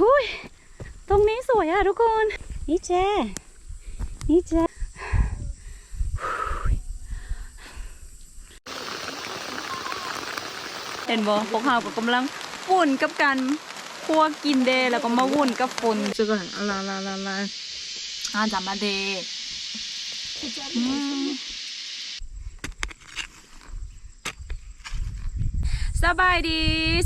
หุยตรงนี้สวยอะทุกคน นี่แจนี่แจหุยเห็นบ่พวกเราก็กำลังฝุ่นกับกันคั่วกินเดย์แล้วก็มาวุ่นกับฝุ่นจุกันอะไรอะไรอะไรอ่าจำมาเดย์อืม สบายดี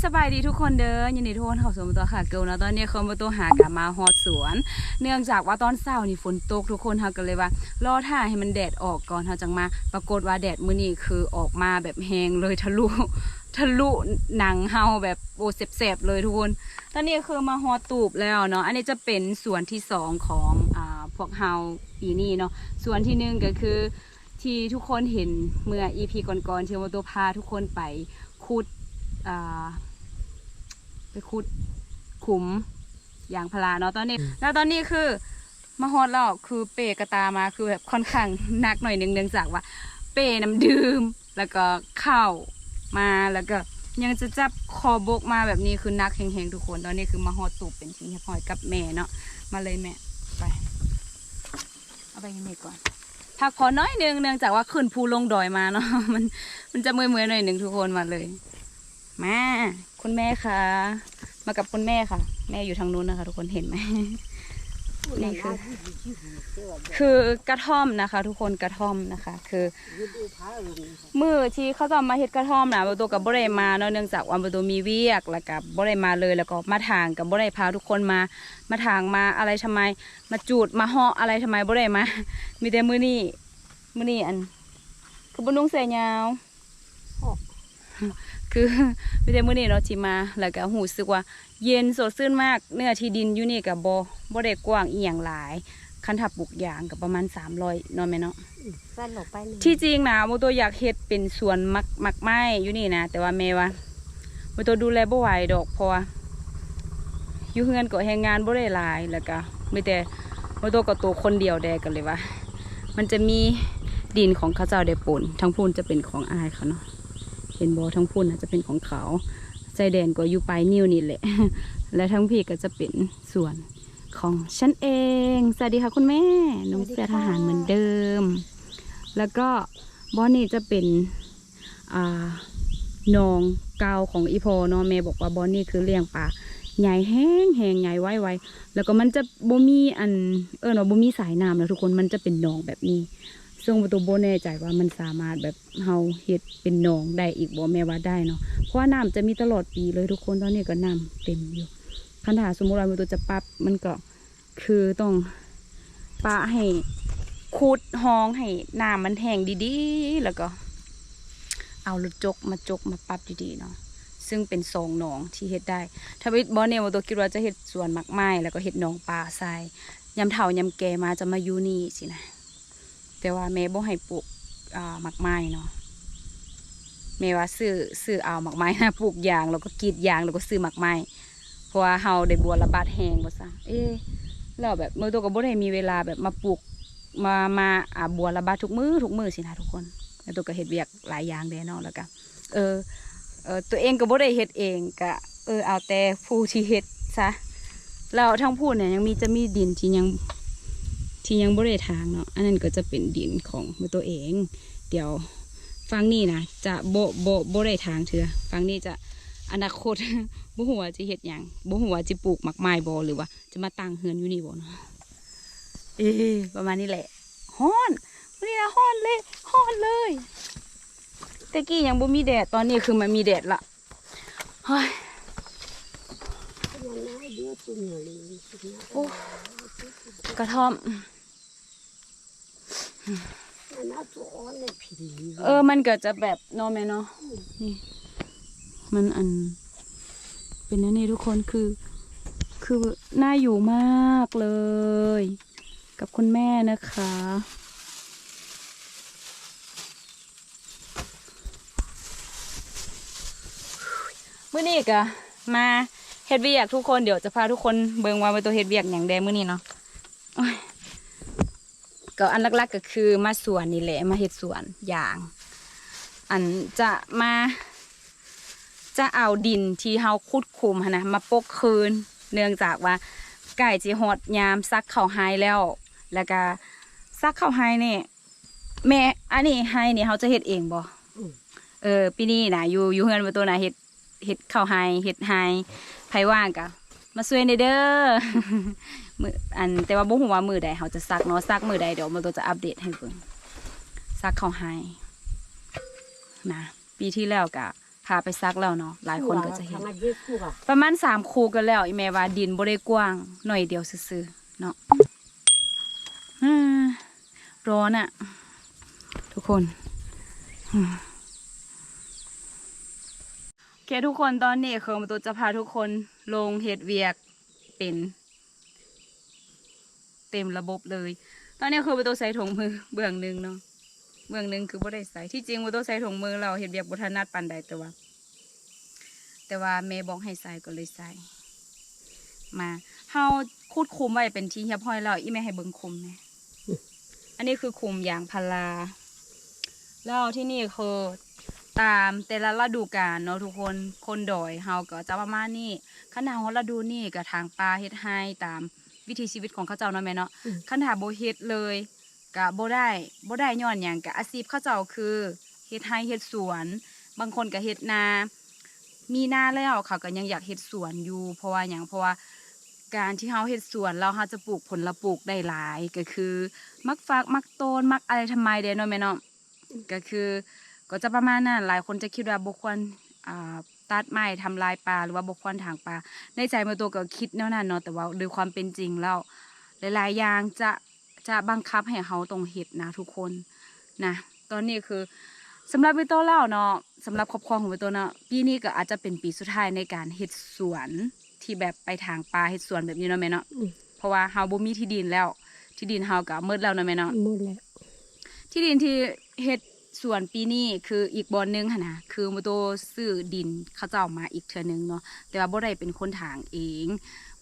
สบายดีทุกคนเด้อยินดีทุกคนเข้าสู่มาตัวค่ะเกิลนะตอนนี้เขามาตัวหากลับมาฮอดสวน เนื่องจากว่าตอนเช้านี่ฝนตกทุกคนเขาก็เลยว่ารอท่าให้มันแดดออกก่อนเขาจังมา ปรากฏว่าแดดมื้อนี้คือออกมาแบบแหงเลยทะลุทะลุหนังเฮาแบบโอ้เสบๆเลยทุกคน ตอนนี้คือมาฮอดตูบแล้วเนาะอันนี้จะเป็นสวนที่สองของอ่าพวกเฮาปีนี้เนาะสวนที่หนึ่งก็คือที่ทุกคนเห็นเมื่อ EP ก่อนๆที่มาตัวพาทุกคนไปขุด ไปขุดขุมอย่างพลาเนาะตอนนี้ แล้วตอนนี้คือมาฮอดแล้วคือเปกระตามาคือแบบค่อนข้างหนักหน่อยหนึงเนื่องจากว่า เปน้ำดื่มแล้วก็ข้าวมาแล้วก็ยังจะจับคอบกมาแบบนี้คือนักแหงๆทุกคน ตอนนี้คือมาฮอดตูบเป็นทีเรียบร้อยกับแม่เนาะมาเลยแม่ไป เอาไปให้แม่ก่อนพักพอน้อยหนึงเนื่องจากว่าขึ้นภูลงดอยมาเนาะมันมันจะเมื่อยๆหน่อยหนึ่งทุกคนมาเลย มา คุณแม่คะมากับคุณแม่ค่ะ แม่อยู่ทางนู้นนะคะ ทุกคนเห็นไหมนี่คือ คือกระท่อมนะคะ ทุกคนกระท่อมนะคะ คือมือที่เขาจะเอามาเฮ็ดกระท่อมนะบตัวกับบ่ได้มาเนาะเนื่องจากว่าบตัวมีเวียกแล้วกับบ่ได้มาเลยแล้วก็มาทางกับบ่ได้พาทุกคนมา มาทางมาอะไรทำไม มาจูดมาเหาะอะไรทำไมบ่ได้มา มีแต่มือนี่มือนี่อัน คือบ่นุ่งเสื้อยาว คือไม่ได้มื้อนี้เนาะที่มา แล้วก็หูสึกว่า เย็นสดชื่นมาก เนื้อที่ดินอยู่นี่ก็บ่บ่ได้กว้างอีหยังหลาย คันถ้าปลูกยางก็ประมาณ300เนาะแม่เนาะสั้นออกไปหนึ่งที่จริงนะโมตัวอยากเฮ็ดเป็นสวนมักมักไม้อยู่นี่นะแต่ว่าแม่ว่าโมตัวดูแลบ่ไหวดอกเพราะว่าอยู่เฮือนก็แรงงานบ่ได้หลายแล้วก็มีแต่โมตัวก็ตัวคนเดียวแดกันเลยว่า มันจะมีดินของเขาเจ้าได้ปนทั้งพูนจะเป็นของอายเขาเนาะ เห็นบอทั้งพุ่นจะเป็นของเขาใจแดนก็อยู่ปลายนิ้วนี่แหละ และทั้งพี่ก็จะเป็นส่วนของฉันเอง สวัสดีค่ะคุณแม่ น้องเสียทหารเหมือนเดิม แล้วก็บอนนี่จะเป็นอ่าหนองเกาของอีพอเนาะแม่บอกว่าบอนนี่คือเลี้ยงปลาใหญ่แห้งแห้งใหญ่ไว้ไว้แล้วก็มันจะบ่มีอันเออเนาะบ่มีสายน้ำแล้วทุกคนมันจะเป็นหนองแบบนี้ ซึ่งประตูโบแน่ใจว่ามันสามารถแบบเฮาเฮ็ดเป็นหนองได้อีกบ่แม่ว่าได้เนาะเพราะว่าน้ำจะมีตลอดปีเลยทุกคนตอนนี้ก็น้ำเต็มอยู่คันถ้าสมมุติว่าประตูจะปรับมันก็คือต้องปะให้ขุดห้องให้น้ำมันแห้งดีๆ แล้วก็ เอาลูกจกมาจกมาปรับดีๆเนาะซึ่งเป็นทรงหนองที่เฮ็ดได้ถ้าวิบอเนี่ยประตูคิดว่าจะเฮ็ดสวนหมักไม้แล้วก็เฮ็ดหนองปลาทรายยำเฒ่ายำแกมาจะมาอยู่นี่สินะ แต่ว่าแม่บ่ให้ปลูกอ่าหมักไม้เนาะแม่ว่าซื้อซื้อเอาหมักไม้นะปลูกยางแล้วก็กรีดยางแล้วก็ซื้อหมักไม้เพราะว่าเฮาได้บัวระบาดแห้งบ่ซะเอ๊แล้วแบบมือตัวก็บ่ได้มีเวลาแบบมาปลูกมามาอ่าบัวระบาดทุกมือทุกมือสินะทุกคนแล้วตัวก็เฮ็ดเวียกหลายอย่างแน่เนาะแล้วก็เออเออตัวเองก็บ่ได้เฮ็ดเองก็เออเอาแต่ผู้ที่เฮ็ดซะแล้วทั้งผู้เนี่ยยังมีจะมีดินที่ยัง ที่ยังบ่ได้ทางเนาะอันนั้นก็จะเป็นดินของมือตัวเอง เดี๋ยวฟังนี่นะจะโบโบโบได้ทางเถื่อฟังนี่จะอนาคตบ่หัวาจะเฮ็ดหยังบ่หัวาจะปลูกหมักไม้บ่หรือว่า จะมาตั้งเฮือนอยู่นี่บ่เนาะเอ๊ะประมาณนี้แหละฮ้อนวันนี้นะฮ้อนเลยฮ้อนเลยแต่กี้ยังบ่มีแดดตอนนี้คือมันมีแดดละเฮ้ยมันน้อยเดียวตัวเหนียวเลยโอ้ กระท่อมมันน่าตัวอ่อนเลยผิวเออ มันก็จะแบบเนอะแม่เนาะนี่ มันอัน เป็นนั่นนี่ทุกคนคือ คือน่าอยู่มากเลย กับคุณแม่นะคะ เมื่อนี้กะมา เฮ็ดเวียกทุกคนเดี๋ยวจะพาทุกคนเบิ่งว่าเป็นตัวเฮ็ดเวียกอย่างแดมื้อนี้เนาะโอ้ยก็อันหลักๆก็คือมาสวนนี่แหละมาเฮ็ดสวนยาง อันจะมาจะเอาดินที่เฮาขุดคุมหั้นนะมาปกคืน เนื่องจากว่าไก่จีฮอดยามซักข้าวไฮแล้ว แล้วก็ซักข้าวไฮนี่แม่อันนี้ไฮนี่เขาจะเฮ็ดเองบ่อืมเออปีนี้นะอยู่อยู่เฮือนมาตัวนะเฮ็ดเฮ็ดข้าวไฮเฮ็ดไฮ ไผว่างกะมาช่วยในอยเด้อมืออันแต่ว่าบ่ฮู้ว่ามือใดเขาจะซักเนาะซักมือใดเดี๋ยวมาตัวจะอัปเดตให้เบิ่งซักข้าวไฮนะปีที่แล้วกะพาไปซักแล้วเนาะหลายคนก็จะเห็นทำมาเยอะกว่าประมาณสามคูกันแล้วอีแม่ว่าดินบ่ได้กว้างหน่อยเดียวซื่อๆเนาะอ่าร้อนอะทุกคนอืมโอ เคทุกคนตอนนี้คือมาตัวจะพาทุกคนลงเฮ็ดเวียกเป็น เต็มระบบเลย ตอนนี้คือประตูใส่ถุงมือเบื้องหนึ่งเนาะเบื้องหนึ่งคือบ่ได้ใส่ที่จริงประตูใส่ถุงมือเราเฮ็ดเวียกบ่ถนัดปานใดแต่ว่า แต่ว่าแม่บอกให้ใส่ก็เลยใส่มาเฮาคูดคุมไว้เป็นที่เรียบร้อยแล้วอีแม่ให้เบิ่งคุมแหม่อันนี้คือคุมยางพาราแล้วที่นี่คือ ตามแต่ละฤดูกาลเนาะทุกคนคนดอยเฮาก็จะประมาณนี้ขนาดของฤดูนี่ก็ทางปลาเฮ็ดให้ตามวิถีชีวิตของเขาเจ้าเนาะแม่เนาะคันถ้าบ่เฮ็ดเลยก็บ่ได้บ่ได้ย้อนหยังก็อาชีพเขาเจ้าคือเฮ็ดไร่เฮ็ดสวน บางคนก็เฮ็ดนา มีหน้าแล้วเขาก็ยังอยากเฮ็ดสวนอยู่ เพราะว่าอย่างเพราะว่าการที่เขาเฮ็ดสวนแล้วเขาจะปลูกผลละปลูกได้หลายก็คือ มักฟักมักโตนมักอะไรทำไมเด้เนาะแม่เนาะก็คือ ก็จะประมาณนั้นหลายคนจะคิดว่าบุควรอ่าตัดไม้ทำลายป่าหรือว่าบุควรถางป่าในใจมือตัวก็คิดแนวนั้นเนาะแต่ว่าโดยความเป็นจริงแล้วหลายๆอย่างจะจะบังคับให้เขาต้องเฮ็ดนะทุกคนนะตอนนี้คือสำหรับวิโตเล่าเนาะสำหรับครอบครัวของวิโตเนาะปีนี้ก็อาจจะเป็นปีสุดท้ายในการเฮ็ดสวนที่แบบไปทางปลาเฮ็ดสวนแบบนี้เนาะแม่เนาะอืมเพราะว่าเฮาบ่มีที่ดินแล้ว ที่ดินเฮาก็หมืดแล้วเนาะแม่เนาะหมดแล้วที่ดินที่เฮ็ด สวนปีนี้คืออีกบอนหนึงหั่นนะคือวิโตซื้อดินเขาเจ้ามาอีกเทื่อนึงเนาะแต่ว่าบ่ได้เป็นคนถางเอง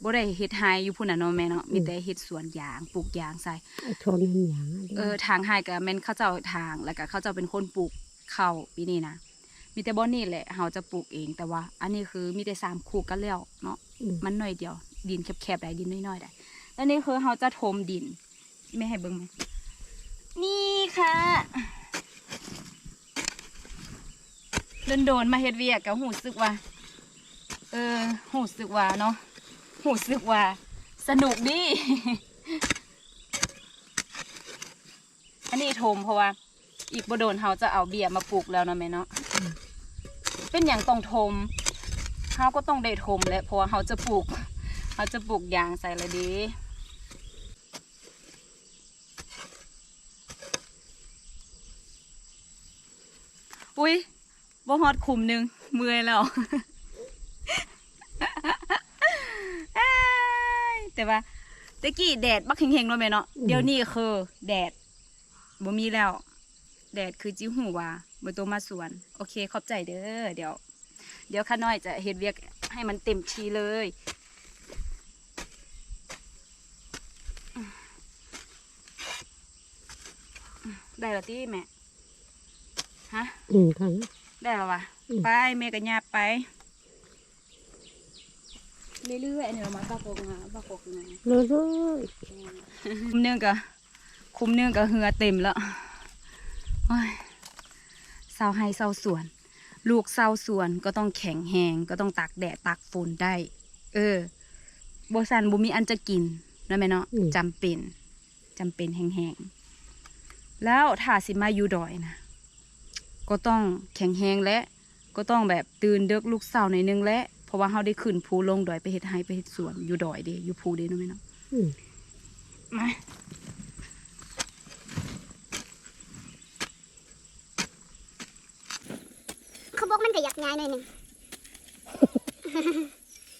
บ่ได้เฮ็ดไฮอยู่พุ่นน่ะเนาะแม่เนาะมีแต่เฮ็ดสวนยางปลูกยางใส่ไอ้ชนมันหยังอะเออทางไฮก็แม่นเขาเจ้าทางแล้วก็เขาเจ้าเป็นคนปลูกข้าวปีนี้นะมีแต่บ่อนนี่แหละเฮาจะปลูกเองแต่ว่า อันนี้คือมีแต่สามคู่กันแล้วเนาะอืมมันหน่อยเดียว ดินแคบๆได้ดินน้อยๆได้แล้วนี่คือเฮาจะถมดิน ไม่ให้เบิ่งไหมนี่ค่ะ โดนมาเฮ็ดเวียกก็หูสึกว่า เออหูสึกว่าเนาะหูสึกว่า สนุกดีอันนี้โทมเพราะว่า อีกบ่โดนเขาจะเอาเบียร์มาปลูกแล้วนะแม่เนาะเป็นอย่างต้องทมเขาก็ต้องได้ทมแหละเพราะว่าเขาจะปลูกเขาจะปลูกยางใส่ละดีอุ้ย บ่ฮอดคุมหนึงเมื่อยแล้วเอ้ยแต่ว่าตะกี้แดดบักเฮงๆเนาะแม่เนาะเดี๋ยวนี้คือ แดดบ่มีแล้ว แดดคือจิ้วหูว่าบ่ตัวมาสวน โอเค ขอบใจเด้อเดี๋ยว เดี๋ยวข้าน้อยจะเฮ็ดเวียกให้มันเต็มที่เลยได้แล้วที่แม่ ฮะ อืมค่ะ ได้แล้ววะอืมไปแม่ก็ยาบไปเรื่อยๆอันนี้เรามาปากกงาปากกงาเรื่อยคุมเนื่องกับคุมเนื่องกับเหือเต็มแล้วโอ้ยเศร้าให้เศร้าสวน ลูกเศร้าสวนก็ต้องแข็งแหงก็ต้องตากแดดตากฝนได้ เออโบสันบุมีอันจะกินนะแม่เนาะจำเป็นจำเป็นแหงๆแล้วถ้าสิมาอยู่ดอยนะ ก็ต้องแข็งแหงและ ก็ต้องแบบตื่นเดึกลูกเศร้าในอยนึงและเพราะว่าเขาได้ขึ้นภูลงดอยไปเฮ็ดไห้ไปเฮ็ดสวนอยู่ดอยเด้อยู่ภูเด้เนาะแม่เนาะๆอืมมาเขาบอกมันก็อยากง่ายหน่อยหนึ่ง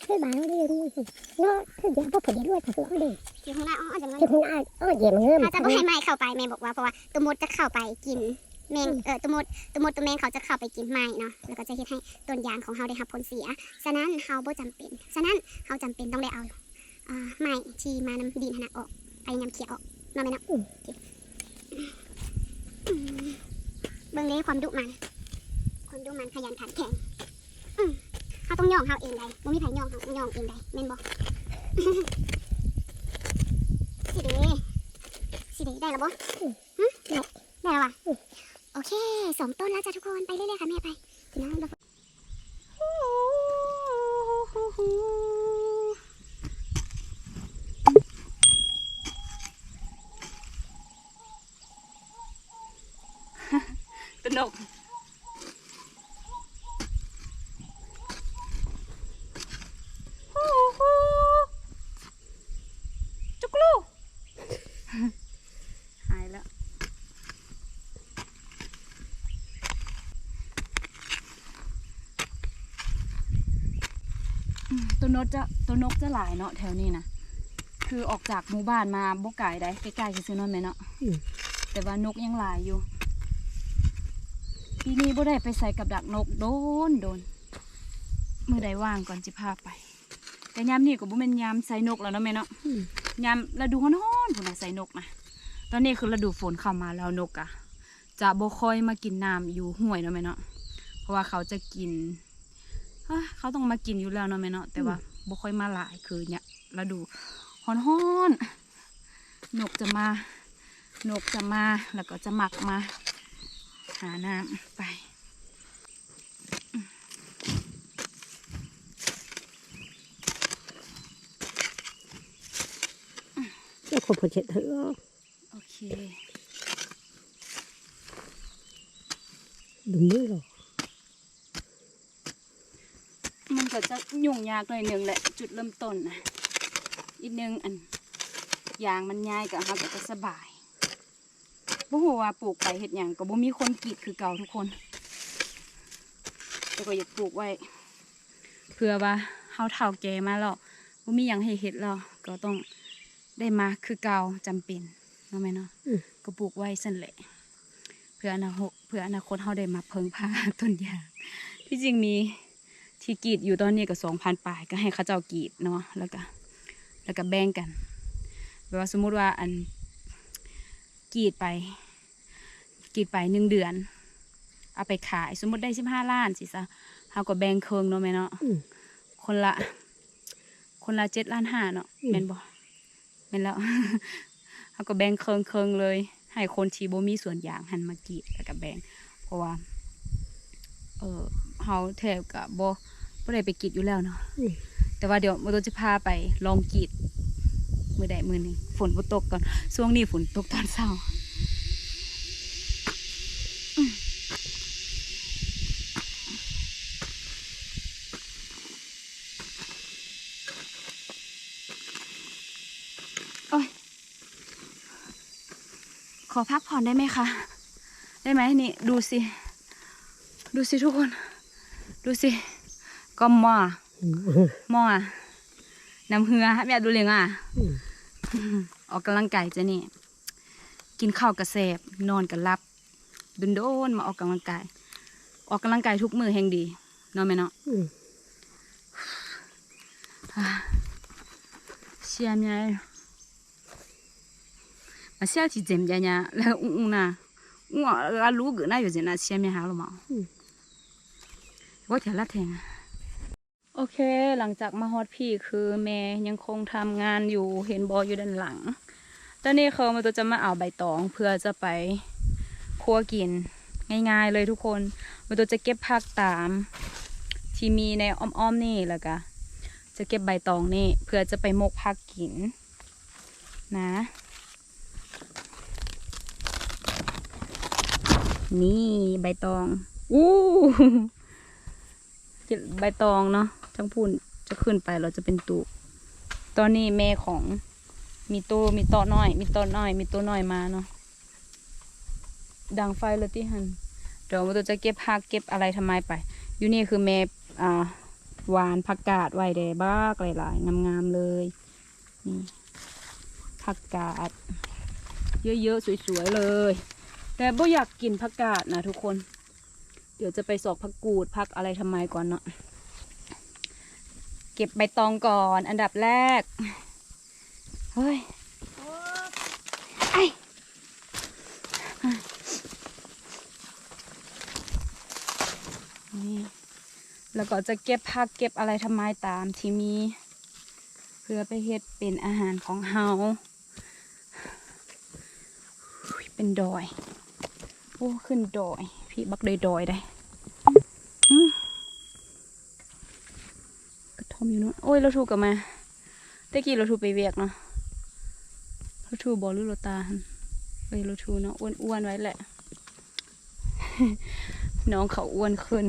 คือบ้านเราดีรู้สิเนาะคือเดี๋ยวพวกผมเดี๋ยวด้วยถ้าคือเขาดีอยู่ข้างหน้าอ้อจังเลยคือคุณอาอ้อเยี่ยมเงิมถ้าจะไม่ให้ไม้เข้าไปแม่บอกว่าเพราะว่าตัวมดจะเข้าไปกิน แมงเออตัวมดตัวมดตัวแมงเขาจะเข้าไปกินไม้เนาะแล้วก็จะเฮ็ดให้ต้นยางของเฮาได้รับผลเสีย ฉะนั้นเฮาบ่จำเป็นฉะนั้นเฮาจำเป็นต้องได้เอาอ่าไม้ที่มานำดินขนาดออกไปนำเขี่ยออกเนาะแม่เนาะอืมเบิ่งเลยความดุมันความดุมันขยันขันแข็งอืมเฮาต้องย่องเฮาเองได้บ่มีไผย่องเฮาต้องย่องเองได้แม่นบ่สิเดสิเดได้แล้วบ่ฮะได้ได้แล้วว่ะ โอเคสองต้นแล้วจ้ะทุกคน ไปเรื่อยๆค่ะแม่ไปนะเดี๋ยว ตนกฮู้ฮู้จุกลู หายแล้ว อืมตัว นกจะตัวนกจะหลายเนาะแถวนี้นะคือออกจากหมู่บ้านมาบกไก่ได้ใกล้ๆซื้อๆเนั่นไหมเนาะอืมแต่ว่านกยังหลายอยู่ปีนี้บ่ได้ไปใส่กับดักนกโดนโดนเมื่อใดว่างก่อนจิพาไป แต่ยามนี้ก็บ่แม่นยามใส่นกแล้วเนาะแม่เนาะอืมยามฤดูร้อนๆพุ่นน่ะใส่นกนะตอนนี้คือฤดูฝนเข้ามาแล้วนกอะจะบ่ค่อยมากินน้ำอยู่ห้วยเนาะแม่เนาะเพราะว่าเขาจะกินเอ้อเขาต้องมากินอยู่แล้วเนาะแม่เนาะแต่ว่า บ่ค่อยมาหลายคือเนี่ยฤดูร้อนๆนกจะมานกจะมาแล้วก็จะหมักมา หาน้ำไปเจ้าคนพอเช็ดเถอะโอเคดึงมือหรอ มันก็จะยุ่งยากหน่อยหนึ่งแหละจุดเริ่มต้นนะอีกนึงอันยางมันง่ายกับเขาก็จะสบายบ่ฮู้ว่าปลูกไปเห็ดหยังก็บ่มีคนกรีดคือเก่าทุกคนแต่ก็อยากปลูกไว้เพื่อว่าเฮาเฒ่าแก่มาแล้วบ่มีหยังให้เฮ็ดแล้วก็ต้องได้มาคือเก่าจำเป็นเนาะแม่เนาะอืมก็ปลูกไว้สั่นแหละเพื่ออนาคตเพื่ออนาคตเฮาได้มาเพิงพาต้นยางที่จริงมี ที่กรีดอยู่ตอนนี้ก็สองพันปลายก็ให้เขาเจ้ากรีดเนาะแล้วก็แล้วก็แบ่งกันแบบว่าสมมุติว่าอันกรีดไปกรีดไปหนึ่งเดือน เอาไปขายสมมติได้สิบห้าล้านสิซะเฮาก็แบ่งเคิงเนาะแม่เนาะอืมคนละ คนละเจ็ดล้านห้าเนาะอืมแม่นบ่แม่นแล้วเขาก็แบ่งเคิงเคิงๆเลย ให้คนที่บ่มีส่วนอย่างหันมากรีดแล้วก็แบ่งเพราะว่า เออเฮาแทบกับบ่ บ่ได้ไปกรีดอยู่แล้วเนาะอืมแต่ว่าเดี๋ยวมื้อตัวจะพาไปลองกรีดมื้อใดมื้อหนึงฝนบ่ตกก่อนช่วงนี้ฝนตกตอนเช้าอืมโอ้ยขอพักผ่อนได้ไหมคะ ได้ไหมนี่ ดูสิ ดูสิทุกคน ดูสิ ก็หม้ออืมหม้ออะน้ำเหือไม่อยากดูเลยอะอืมออกกำลังกายจะนี่ กินข้าวกระแสบนอนกับรับโดนโดนๆมาออกกำลังกาย ออกกำลังกายทุกมือแห่งดีเนาะแม่เนาะอืมเชียมไงมาเชียที่เจ็มยาๆแล้วอุ้งๆนะอุ้งอะแล้วรู้กันนะอยู่เจนะเชียมยังหาหรือเปล่าว่าเถอะละแทงอะ โอเค หลังจากมาฮอดพี่คือแม่ยังคงทำงานอยู่เห็นบออยู่ด้านหลังตอนนี้เขามาตัวจะมาเอาใบตองเพื่อจะไปคั่วกินง่าย ๆ เลยทุกคนมาตัวจะเก็บผักตาม ที่มีในอ้อมๆนี่แล้วก็จะเก็บใบตองนี่เพื่อจะไปมกผักกิน นะ นี่ใบตองอู้ใบตองเนาะ ทั้งพูนจะขึ้นไปเราจะเป็นตูตอนนี้แม่ของมีโตมีโตอน้อย มีโตอน้อย มีโตน้อยมาเนาะดังไฟเลยที่หันเดี๋ยวมันจะเก็บผักเก็บอะไรทำไมไป อยู่นี่คือแม่อ่าหวานผักกาดไว้แดบ้ากหลายๆงามๆเลยนี่ผักกาด เยอะๆสวยๆเลย แต่บ่อยากกินผักกาดนะทุกคน เดี๋ยวจะไปสอกผักกูดผักอะไรทำไมก่อนเนาะ เก็บใบตองก่อนอันดับแรก เฮ้ยไอนี่แล้วก็จะเก็บผักเก็บอะไรทำไมตามที่มีพื่อไปเฮ็ดเป็นอาหารของเฮาเป็นดอย โอ้ ขึ้นดอย พี่บักดอยดอยได้อืมกระท่อ มอยู่นู้นโอ้ยเราถูกกับมาตะกี้เราถูกไปเวียกเนาะเราถูกบอลลูกเราตาเอ้ยเราถูเนาะอ้วนๆไว้แหละ น้องเขาอ้วนขึ้น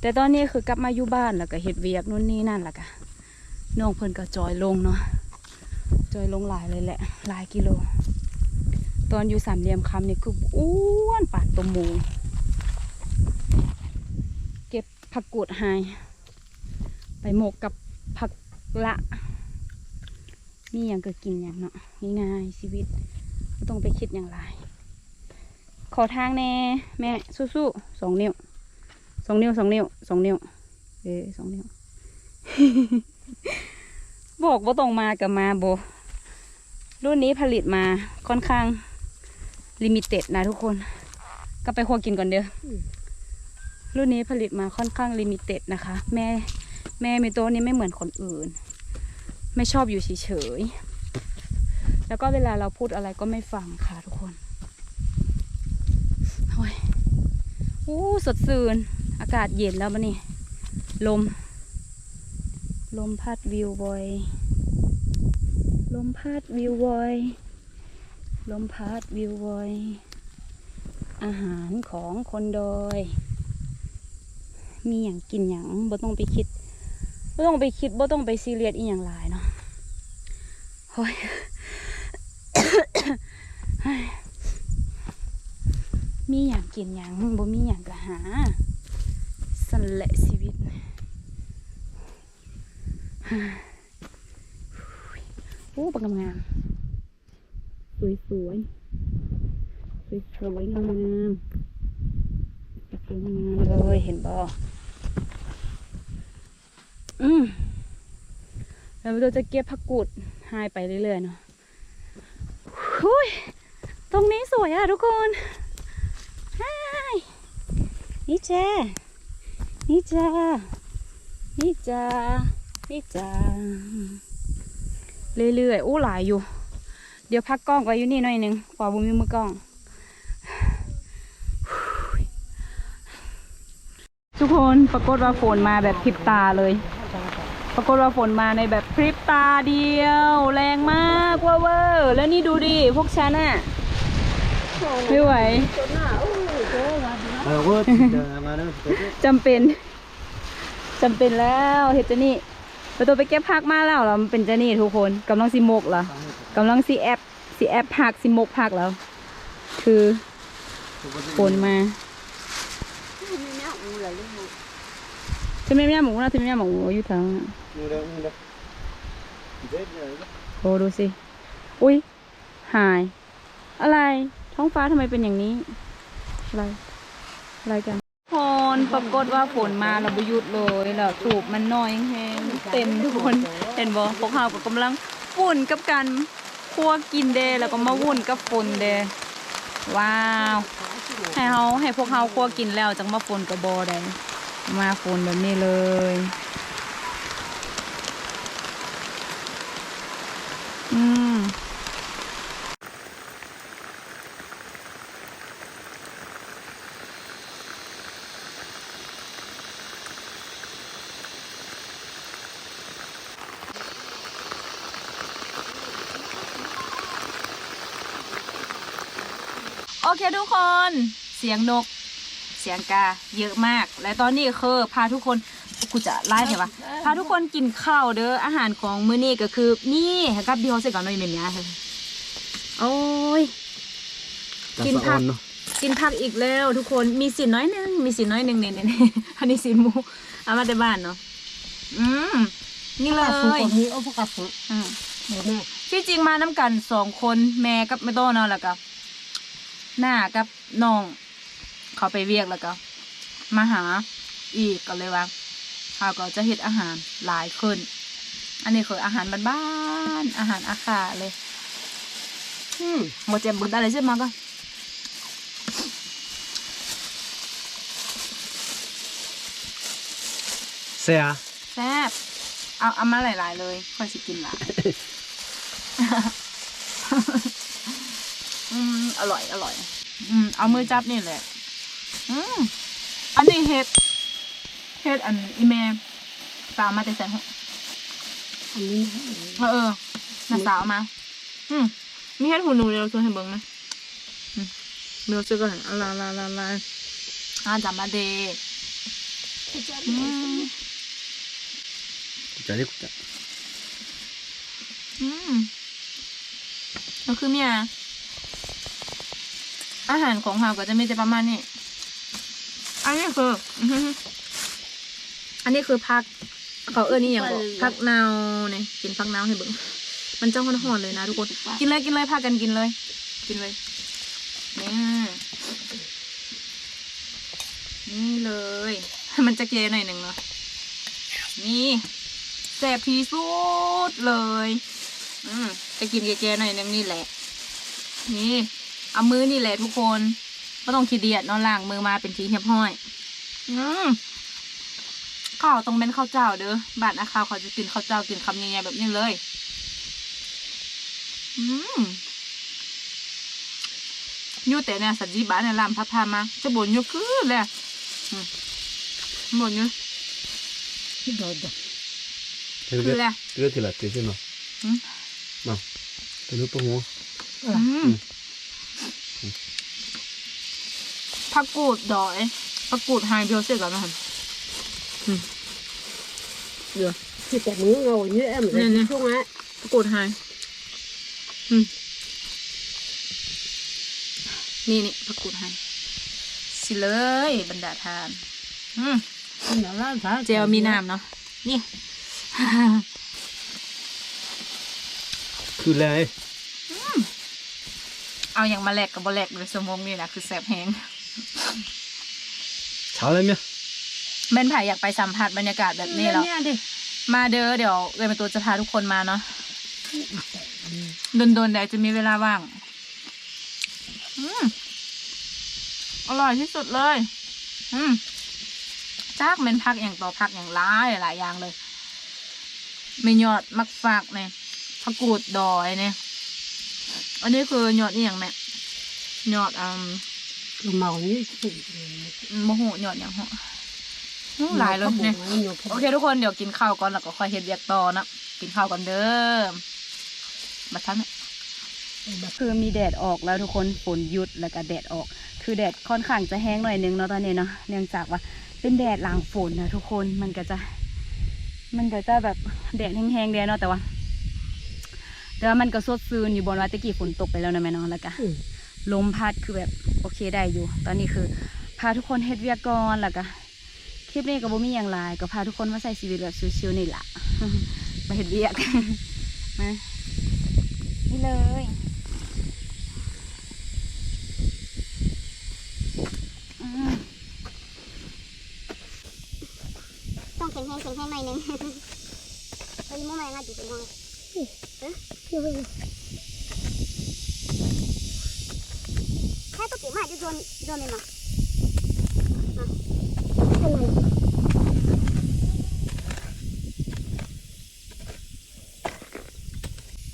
แต่ตอนนี้คือกลับมาอยู่บ้านแล้วก็เฮ็ดเวียกนู่นนี่นั่นแหละกะน้องเพิ่นก็จอยลงเนาะจอยลงหลายเลยแหละ หลายกิโล ตอนอยู่สามเหลี่ยมคำนี่คืออ้วนปานตัวมู เก็บผักกูดหาย ไปหมกกับผักละนี่ยังก็กินอย่างเนาะง่ายๆชีวิตไม่ต้องไปคิดอย่างไร ขอทางแน่แม่สู้ๆสองนิ้วสองนิ้วสองนิ้วสองนิ้วเออสองนิ้วบอกว่าต้องมากับมาโบรุ่นนี้ผลิตมาค่อนข้างลิมิเต็ดนะทุกคน ก็ไปครัวกินก่อนเด้ออรุ่นนี้ผลิตมาค่อนข้างลิมิเต็ดนะคะ แม่ แม่มีโตวนี้ไม่เหมือนคนอื่น ไม่ชอบอยู่เฉยๆแล้วก็เวลาเราพูดอะไรก็ไม่ฟังค่ะทุกคนโอ้ยอู้สดชื่นอากาศเย็นแล้วบะนี่ลม ลมพัดวิวบอย ลมพัดวิวบอย ลมพัดวิวบอย อาหารของคนดอย มีอย่างกินอย่างบ่ต้องไปคิด บ่ต้องไปคิดบ่ต้องไปซีเรียสอีหยังหลายเนาะโอ้ยมีอย่างกินอย่างบ่มีอย่างก็หาสันแหละชีวิตโอ้ปากงามสวยสวยสวยสวยงามงามสวยงามเลยเห็นบ่ อืมแล้วเราจะเก็บผักกูดหายไปเรื่อยๆเนาะหุยตรงนี้สวยอะทุกคนฮายนี่จ้านี่จ้านี่จ้านี่จ้าเรื่อยๆอู้หลายอยู่ เดี๋ยวพักกล้องไว้อยู่นี่หน่อยนึงพอบุมีมือกล้องทุกคนปรากฏว่าฝนมาแบบพริบตาเลย ปรากฏว่าฝนมาในแบบพริบตาเดียว แรงมากเวอร์ๆแล้วนี่ดูดิพวกฉันอะไม่ไหวเออเว้ยเจอมาแล้วเจอจำเป็นจำเป็นแล้วเฮ็ดจะนี่เราตัวไปเก็บผักมาแล้วเรามันเป็นจะนี่ทุกคนกำลังสิมกเหรอกำลังสิแอปสิแอปผักสิมกผักแล้ว คือฝนมาจะไม่แม่หมูนะจะไม่แม่หมูอยู่ทาง นั้นมือเด้อมือเด้อเด็ดเลยโอ้ดูสิ อุ้ยหาย อะไร ท้องฟ้าทำไมเป็นอย่างนี้ อะไร อะไรกันพนปรากฏว่าฝนมาเราบยุดเลยแล้วถูกมันน้อยแห้งเต็มทุกคน เห็นบ่พวกเขาก็กำลังฝุ่นกับกันคั่วกินเดแล้วก็มาวุ่นกับฝนเดว้าว ให้เขาให้พวกเขาคั่วกินแล้วจังมาฝนกับบอได้มาฝนแบบนี้เลย โอเคทุกคน เสียงนก เสียงกาเยอะมาก และตอนนี้คือพาทุกคนกูจะไล่เหรอวะพาทุกคนกินข้าวเด้ออาหารของมื้อนี้ก็คือ นี่กับเดียวใส่ก่อนหน่อยเมียค่ะโอ้ยกินผักกินผักอีกแล้ว ทุกคนมีสินน้อยหนึงมีสินน้อยหนึงเนี่ยเนี่ยเนี่ยอันนี้สินหมูเอามาแต่บ้านเนาะอืมนี่เลสุกยนี้โอ้พวกกับสุกอืมเดี๋ยวแม่ที่จริงมาน้ำกันสองคนแม่กับแม่โต้เนาะแล้วก็ หน้ากับน้อง เขาไปเวียกแล้วก็ มาหาอีกก็เลยว่าเขาก็จะเฮ็ดอาหารหลายขึ้น อันนี้คืออาหารบ้านๆอาหารอาขาเลยอืมหมดเจ็บหมดอะไรใช่ไหมก็เสียแซ่บเอาเอามาหลาย ๆ เลย ค่อยสิกินละ อืมอร่อยอร่อย อืมเอามือจับนี่แหละ อืมอันนี้เห็ดเห็ดอันอีเมตามมาแต่แสนหกอันนี้เออเออน้าสาวมา อืมมีเห็ดหูหนูเดี๋ยวเราชวนให้เบิ้งนะอืมเดี๋ยวซื้อก่อนอะลาลาลาลาอ่าจำมาเดอืมจะได้กูจะอืมก็คือเนี่ย อาหารของเราก็จะมีแต่ประมาณนี้ อันนี้คืออื้อหืออันนี้คือพักเขาเอิ้นนี่อย่างบอกพักนาวเนี่ยกินพักนาวให้เบิ่งมันเจ้าหอนๆเลยนะทุกคน กินเลยกินเลยพากันกินเลย กินเลยนี่นี่เลย มันจะเกหน่อยหนึ่งเนาะนี่แซ่บที่สุดเลย อืมจะกินเกๆหน่อยหนึงนี่แหละ นี่ เอามือนี่แหละทุกคนก็ต้องขี้เดียดเนอนล่างมือมาเป็นทีเรียบห้อย อืมข้าวต้องเป็นข้าวเจ้าเด้อบ้านอาคาวเขาจะกินข้าวเจ้ากินคำใหญ่ๆแบบนี้เลย อืมอยู่แต่เนี่ยสัจจีบ้านเนี่ยลามพัดพามาจะบ่นอยู่คือเลยอืมบ่นอยู่ที่โดดถือคือเลือดแหละเลือดถือหลักถือใช่ไหมอืมมาถือลูกปะหัวอืม ผักกูดดอยผักกูดไฮเดียวเสร็จแล้วนะครับที่แต่มือเราเยอะเหมือนกันช่วงนั้นผักกูดไฮอืมนี่นี่ผักกูดไฮสิเลยบรรดาทานอืมหนาวร้านสาเจลมีน้ำเนาะนี่คืออะไรเอาอย่างมาแลกกับบแลกเลยสมงนี่นะคือแสบแห้ง เช้าเลยมั้ยแม่นไผ่อยากไปสัมผัสบรรยากาศแบบนี้แล้วเนี่ยดิมาเด้อเดี๋ยวเอ้ยเป็นตัวจะพาทุกคนมาเนาะโดนๆเดี๋ยวจะมีเวลาว่างอืมอร่อยที่สุดเลย อืมจากเป็นพักอย่างต่อพักอย่างร้ายหลายอย่างเลยไม่ยอดมักฝากเนี่ยผักกูดดอยเนี่ย อันนี้คือยอดนี่อย่างแม่ยอดอืม เมานี่สุดโมโหยอดอย่างเหรออื้อหลายเลยเนี่ยโอเคทุกคนเดี๋ยวกินข้าวก่อนแล้วก็ค่อยเฮ็ดเรียกต่อนะกินข้าวก่อนเด้อมาทันคือมีแดดออกแล้วทุกคนฝนหยุดแล้วก็แดดออก คือแดดค่อนข้างจะแห้งหน่อยนึงเนาะตอนนี้เนาะเนื่องจากว่าเป็นแดดหลังฝนนะทุกคนมันก็จะ มันก็จะแบบแดดแห้งๆเดียวเนาะแต่ว่าแต่ว่ามันก็สดซื่นอยู่บนว่าตะกี้ฝนตกไปแล้วนะแม่เนาะแล้วก็ ลมพัดคือแบบโอเคได้อยู่ ตอนนี้คือพาทุกคนเฮ็ดเวียกก่อนแล้วก็คลิปนี้ก็บ่มีอย่างไรก็พาทุกคนมาใส่ชีวิตแบบชิวๆนี่แหละมาเห็นเรียกมานี่เลยต้องแข่งแห้งแข็งแห้งหน่อยหนึงเฮ้ยมุ่งมาง่ายจุดเป็นห้องแค่ตัวเกี่ย วมาจะโดนโดนเลยมั้ง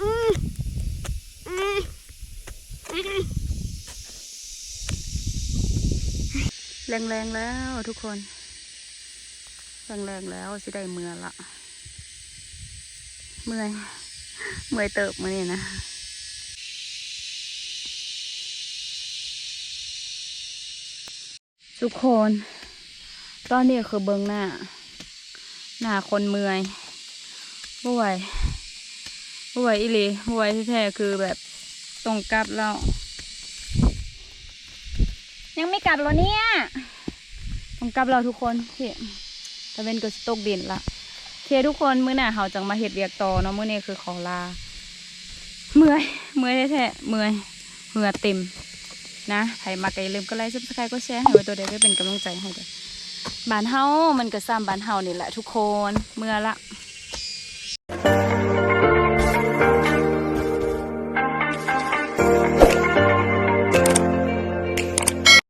อืมอืมอืมแรงๆแล้วทุกคน แรงๆแล้วสิได้เมื่อละ เมื่อย เมื่อยเติบมาเนี่ยนะ ทุกคน ตอนนี้คือเบิงหน้า หน้าคนเมื่อยบ่ไหวบ่ไหวอีหลีบ่ไหวแท้ๆคือแบบต้องกลับแล้ว ยังไม่กลับหรอเนี่ยต้องกลับแล้วทุกคนพี่ตะเวนก็สตกดินละเคทุกคนมื้อหน้าเขาจังมาเฮ็ดเวียกต่อเนาะมื้อนี้คือขอลา เมื่อย เมื่อยแท้ๆเมื่อย เหงื่อเต็ม นะใครมาก็อย่าลืมก็ไลค์ซับสไครต์ก็แชร์ให้ไว้ตัวเดียวเพื่อเป็นกำลังใจให้เด้อบ้านเฮามันก็ซ้ำบ้านเฮานี่แหละทุกคนเมื่อละ